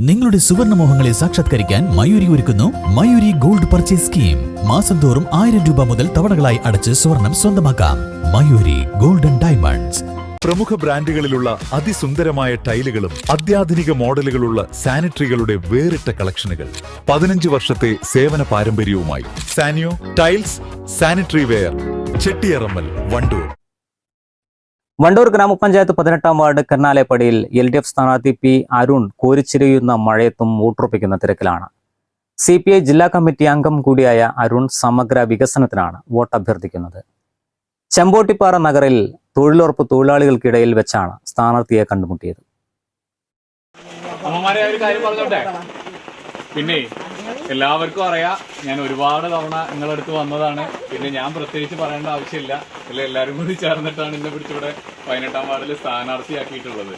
നിങ്ങളുടെ സുവർണ മോഹങ്ങളെ സാക്ഷാത്കരിക്കാൻ മയൂരി ഒരുക്കുന്നു മയൂരി ഗോൾഡ് പർച്ചേസ് സ്കീം. മാസം തോറും ആയിരം രൂപ മുതൽ തവണകളായി അടച്ച് സ്വർണം സ്വന്തമാക്കാം. Mayuri golden diamonds. പ്രമുഖ ബ്രാൻഡുകളിലുള്ള അതിസുന്ദരമായ ടൈലുകളും അത്യാധുനിക മോഡലുകളുള്ള സാനിറ്ററികളുടെ വേറിട്ട കളക്ഷനുകൾ. പതിനഞ്ച് വർഷത്തെ സേവന പാരമ്പര്യവുമായി Saniyo tiles sanitary ware Chettiyarammal Wandoor. Wandoor ഗ്രാമപഞ്ചായത്ത് പതിനെട്ടാം വാർഡ് കർണാലയപ്പടിയിൽ എൽ ഡി എഫ് സ്ഥാനാർത്ഥി പി അരുൺ കോരിച്ചിരിയുന്ന മഴയത്തും വോട്ടുറപ്പിക്കുന്ന തിരക്കിലാണ്. സി പി ഐ ജില്ലാ കമ്മിറ്റി അംഗം കൂടിയായ അരുൺ സമഗ്ര വികസനത്തിനാണ് വോട്ട് അഭ്യർത്ഥിക്കുന്നത്. ചെമ്പോട്ടിപ്പാറ നഗറിൽ തൊഴിലുറപ്പ് തൊഴിലാളികൾക്കിടയിൽ വെച്ചാണ് സ്ഥാനാർത്ഥിയെ കണ്ടുമുട്ടിയത്. പിന്നെ എല്ലാവർക്കും അറിയാം ഞാൻ ഒരുപാട് തവണ നിങ്ങളുടെ അടുത്ത് വന്നതാണ്. പിന്നെ ഞാൻ പ്രത്യേകിച്ച് പറയേണ്ട ആവശ്യമില്ല. അല്ലെ എല്ലാവരും കൂടി ചേർന്നിട്ടാണ് എന്നെ പിടിച്ചിവിടെ പതിനെട്ടാം വാർഡിൽ സ്ഥാനാർത്ഥിയാക്കിയിട്ടുള്ളത്.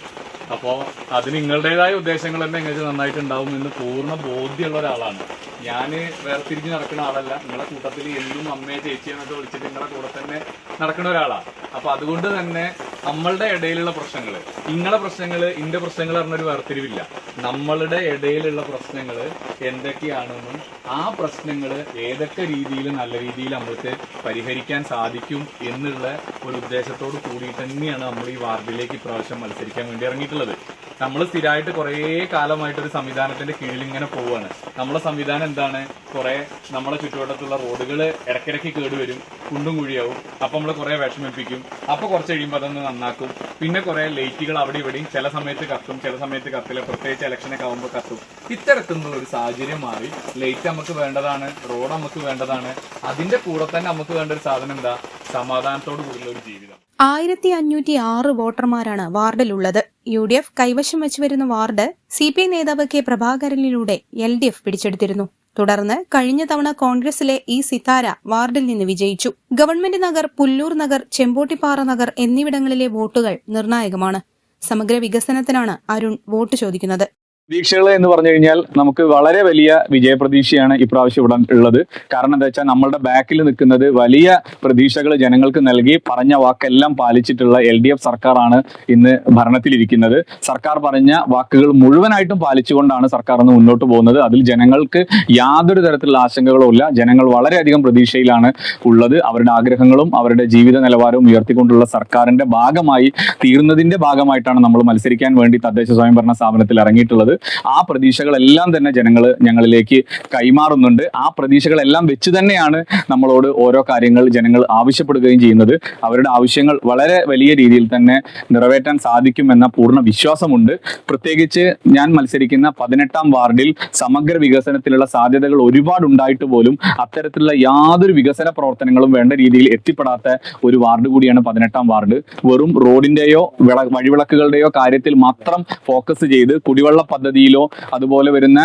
അപ്പോൾ അതിന് നിങ്ങളുടേതായ ഉദ്ദേശങ്ങൾ തന്നെ നിങ്ങൾക്ക് നന്നായിട്ടുണ്ടാവും എന്ന് പൂർണ ബോധ്യമുള്ള ഒരാളാണ്. ഞാൻ വേർതിരിഞ്ഞ് നടക്കുന്ന ആളല്ല. നിങ്ങളെ കൂട്ടത്തിൽ എന്നും അമ്മയെ ചേച്ചി എന്നൊക്കെ വിളിച്ചിട്ട് നിങ്ങളുടെ കൂടെ തന്നെ നടക്കുന്ന ഒരാളാണ് അപ്പൊ അതുകൊണ്ട് തന്നെ നമ്മളുടെ ഇടയിലുള്ള പ്രശ്നങ്ങൾ നിങ്ങളെ പ്രശ്നങ്ങൾ ഇന്റെ പ്രശ്നങ്ങൾ പറഞ്ഞൊരു വേർതിരിവില്ല. നമ്മളുടെ ഇടയിലുള്ള പ്രശ്നങ്ങൾ എന്തൊക്കെയാണെന്നും ആ പ്രശ്നങ്ങൾ ഏതൊക്കെ രീതിയിൽ നല്ല രീതിയിൽ നമ്മൾക്ക് പരിഹരിക്കാൻ സാധിക്കും എന്നുള്ള ഒരു ഉദ്ദേശത്തോട് കൂടി തന്നെയാണ് നമ്മൾ ഈ വാർഡിലേക്ക് ഇപ്രാവശ്യം മത്സരിക്കാൻ വേണ്ടി ഇറങ്ങിയിട്ടുള്ളത്. നമ്മൾ സ്ഥിരമായിട്ട് കുറേ കാലമായിട്ട് ഒരു സംവിധാനത്തിന്റെ കീഴിൽ ഇങ്ങനെ പോവാണ്. നമ്മളെ സംവിധാനം എന്താണ്? കുറെ നമ്മളെ ചുറ്റുവട്ടത്തുള്ള റോഡുകൾ ഇടയ്ക്കിടയ്ക്ക് കേടുവരും കുണ്ടും കുഴിയാവും. അപ്പൊ നമ്മൾ കുറെ വിഷമിപ്പിക്കും. അപ്പൊ കുറച്ച് കഴിയുമ്പോൾ അതൊന്ന് നന്നാക്കും. പിന്നെ കുറെ ലൈറ്റുകൾ അവിടെ ഇവിടെയും ചില സമയത്ത് കത്തും ചില സമയത്ത് കത്തില്ല. പ്രത്യേകിച്ച് ഇലക്ഷനൊക്കെ ആകുമ്പോൾ കത്തും. ഇത്തരത്തിലുള്ള ഒരു സാഹചര്യം മാറി. ലൈറ്റ് നമുക്ക് വേണ്ടതാണ് റോഡ് നമുക്ക് വേണ്ടതാണ്. അതിന്റെ കൂടെ തന്നെ നമുക്ക് വേണ്ട ഒരു സാധനം എന്താ? സമാധാനത്തോടു കൂടിയുള്ള ഒരു ജീവിതം. ആയിരത്തി അഞ്ഞൂറ്റി ആറ് വോട്ടർമാരാണ് വാർഡിലുള്ളത്. യു ഡി എഫ് കൈവശം വെച്ച് വരുന്ന വാർഡ് സി പി ഐ നേതാവ് കെ പ്രഭാകരനിലൂടെ എൽ ഡി എഫ് പിടിച്ചെടുത്തിരുന്നു. തുടർന്ന് കഴിഞ്ഞ തവണ കോൺഗ്രസിലെ ഇ സിതാര വാർഡിൽ നിന്ന് വിജയിച്ചു. ഗവൺമെന്റ് നഗർ പുല്ലൂർ നഗർ ചെമ്പോട്ടിപ്പാറ നഗർ എന്നിവിടങ്ങളിലെ വോട്ടുകൾ നിർണായകമാണ്. സമഗ്ര വികസനത്തിനാണ് അരുൺ വോട്ട് ചോദിക്കുന്നത്. പ്രതീക്ഷകൾ എന്ന് പറഞ്ഞു കഴിഞ്ഞാൽ നമുക്ക് വളരെ വലിയ വിജയപ്രതീക്ഷയാണ് ഇപ്രാവശ്യം ഇവിടെ ഉള്ളത്. കാരണം എന്താ വെച്ചാൽ നമ്മളുടെ ബാക്കിൽ നിൽക്കുന്നത് വലിയ പ്രതീക്ഷകൾ ജനങ്ങൾക്ക് നൽകി പറഞ്ഞ വാക്കെല്ലാം പാലിച്ചിട്ടുള്ള എൽ ഡി എഫ് സർക്കാരാണ് ഇന്ന് ഭരണത്തിലിരിക്കുന്നത്. സർക്കാർ പറഞ്ഞ വാക്കുകൾ മുഴുവനായിട്ടും പാലിച്ചുകൊണ്ടാണ് സർക്കാർ ഇന്ന് മുന്നോട്ട് പോകുന്നത്. അതിൽ ജനങ്ങൾക്ക് യാതൊരു തരത്തിലുള്ള ആശങ്കകളും ഇല്ല. ജനങ്ങൾ വളരെയധികം പ്രതീക്ഷയിലാണ് ഉള്ളത്. അവരുടെ ആഗ്രഹങ്ങളും അവരുടെ ജീവിത നിലവാരവും ഉയർത്തിക്കൊണ്ടുള്ള സർക്കാരിന്റെ ഭാഗമായി തീർന്നതിന്റെ ഭാഗമായിട്ടാണ് നമ്മൾ മത്സരിക്കാൻ വേണ്ടി തദ്ദേശ സ്വയംഭരണ സ്ഥാപനത്തിൽ ഇറങ്ങിയിട്ടുള്ളത്. ആ പ്രതീക്ഷകളെല്ലാം തന്നെ ജനങ്ങൾ ഞങ്ങളിലേക്ക് കൈമാറുന്നുണ്ട്. ആ പ്രതീക്ഷകളെല്ലാം വെച്ച് തന്നെയാണ് നമ്മളോട് ഓരോ കാര്യങ്ങൾ ജനങ്ങൾ ആവശ്യപ്പെടുകയും ചെയ്യുന്നത്. അവരുടെ ആവശ്യങ്ങൾ വളരെ വലിയ രീതിയിൽ തന്നെ നിറവേറ്റാൻ സാധിക്കുമെന്ന പൂർണ വിശ്വാസമുണ്ട്. പ്രത്യേകിച്ച് ഞാൻ മത്സരിക്കുന്ന പതിനെട്ടാം വാർഡിൽ സമഗ്ര വികസനത്തിലുള്ള സാധ്യതകൾ ഒരുപാട് ഉണ്ടായിട്ട് പോലും അത്തരത്തിലുള്ള യാതൊരു വികസന പ്രവർത്തനങ്ങളും വേണ്ട രീതിയിൽ എത്തിപ്പെടാത്ത ഒരു വാർഡ് കൂടിയാണ് പതിനെട്ടാം വാർഡ്. വെറും റോഡിന്റെയോ വിള വഴിവിളക്കുകളുടെയോ കാര്യത്തിൽ മാത്രം ഫോക്കസ് ചെയ്ത് കുടിവെള്ള പദ്ധതിയിലോ അതുപോലെ വരുന്ന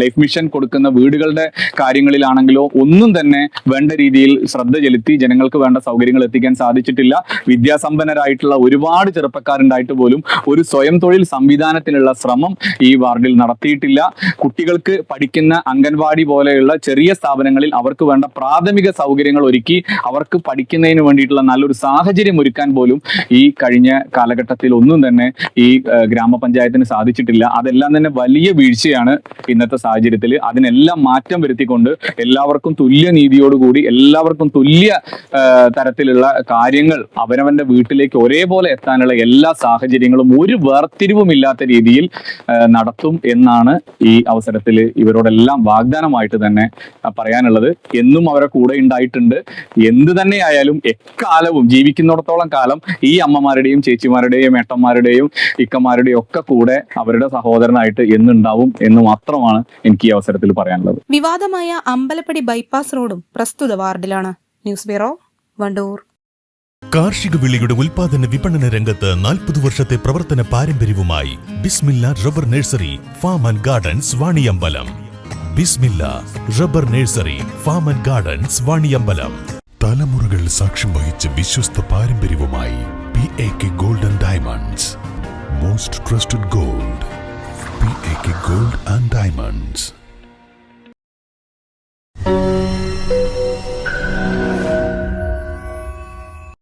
ലൈഫ് മിഷൻ കൊടുക്കുന്ന വീടുകളുടെ കാര്യങ്ങളിലാണെങ്കിലോ ഒന്നും തന്നെ വേണ്ട രീതിയിൽ ശ്രദ്ധ ചെലുത്തി ജനങ്ങൾക്ക് വേണ്ട സൗകര്യങ്ങൾ എത്തിക്കാൻ സാധിച്ചിട്ടില്ല. വിദ്യാസമ്പന്നരായിട്ടുള്ള ഒരുപാട് ചെറുപ്പക്കാരുണ്ടായിട്ട് പോലും ഒരു സ്വയം തൊഴിൽ സംവിധാനത്തിനുള്ള ശ്രമം ഈ വാർഡിൽ നടത്തിയിട്ടില്ല. കുട്ടികൾക്ക് പഠിക്കുന്ന അംഗൻവാടി പോലെയുള്ള ചെറിയ സ്ഥാപനങ്ങളിൽ അവർക്ക് വേണ്ട പ്രാഥമിക സൗകര്യങ്ങൾ ഒരുക്കി അവർക്ക് പഠിക്കുന്നതിന് വേണ്ടിയിട്ടുള്ള നല്ലൊരു സാഹചര്യം ഒരുക്കാൻ പോലും ഈ കഴിഞ്ഞ കാലഘട്ടത്തിൽ ഒന്നും തന്നെ ഈ ഗ്രാമപഞ്ചായത്തിന് സാധിച്ചിട്ടില്ല. അതെല്ലാം തന്നെ വലിയ വീഴ്ചയാണ് ഇന്നത്തെ സാഹചര്യത്തിൽ അതിനെല്ലാം മാറ്റം വരുത്തിക്കൊണ്ട് എല്ലാവർക്കും തുല്യ നീതിയോടുകൂടി എല്ലാവർക്കും തുല്യ തരത്തിലുള്ള കാര്യങ്ങൾ അവനവന്റെ വീട്ടിലേക്ക് ഒരേപോലെ എത്താനുള്ള എല്ലാ സാഹചര്യങ്ങളും ഒരു വേർതിരിവുമില്ലാത്ത രീതിയിൽ നടത്തും എന്നാണ് ഈ അവസരത്തിൽ ഇവരോടെല്ലാം വാഗ്ദാനമായിട്ട് തന്നെ പറയാനുള്ളത്. എന്നും അവരെ കൂടെ ഉണ്ടായിട്ടുണ്ട്. എന്ത് തന്നെയായാലും എക്കാലവും ജീവിക്കുന്നിടത്തോളം കാലം ഈ അമ്മമാരുടെയും ചേച്ചിമാരുടെയും ഏട്ടന്മാരുടെയും ഇക്കമാരുടെയും ഒക്കെ കൂടെ അവരുടെ സഹോദരനായിട്ട് എന്നുണ്ടാവും എന്ന് മാത്രമാണ് എനിക്ക് ഈ അവസരത്തിൽ പറയാനുള്ളത്. വിവാദമായ അമ്പലപ്പടി ബൈപ്പാസ് റോഡും പ്രസ്തുത വാർഡിലാണ്. News bureau Wandoor. കാർഷിക വിളിയുടെ ഉൽപാദന വിപണന രംഗത്ത് നാൽപ്പത് വർഷത്തെ പ്രവർത്തന പാരമ്പര്യവുമായി Bismilla rubber nursery farm and gardens Vaniyambalam. Bismilla rubber nursery farm and gardens Vaniyambalam. തലമുറകൾ സാക്ഷ്യം വഹിച്ച വിശ്വസ്ത പാരമ്പര്യവുമായി P A K golden diamonds. Most trusted gold. Gold and diamonds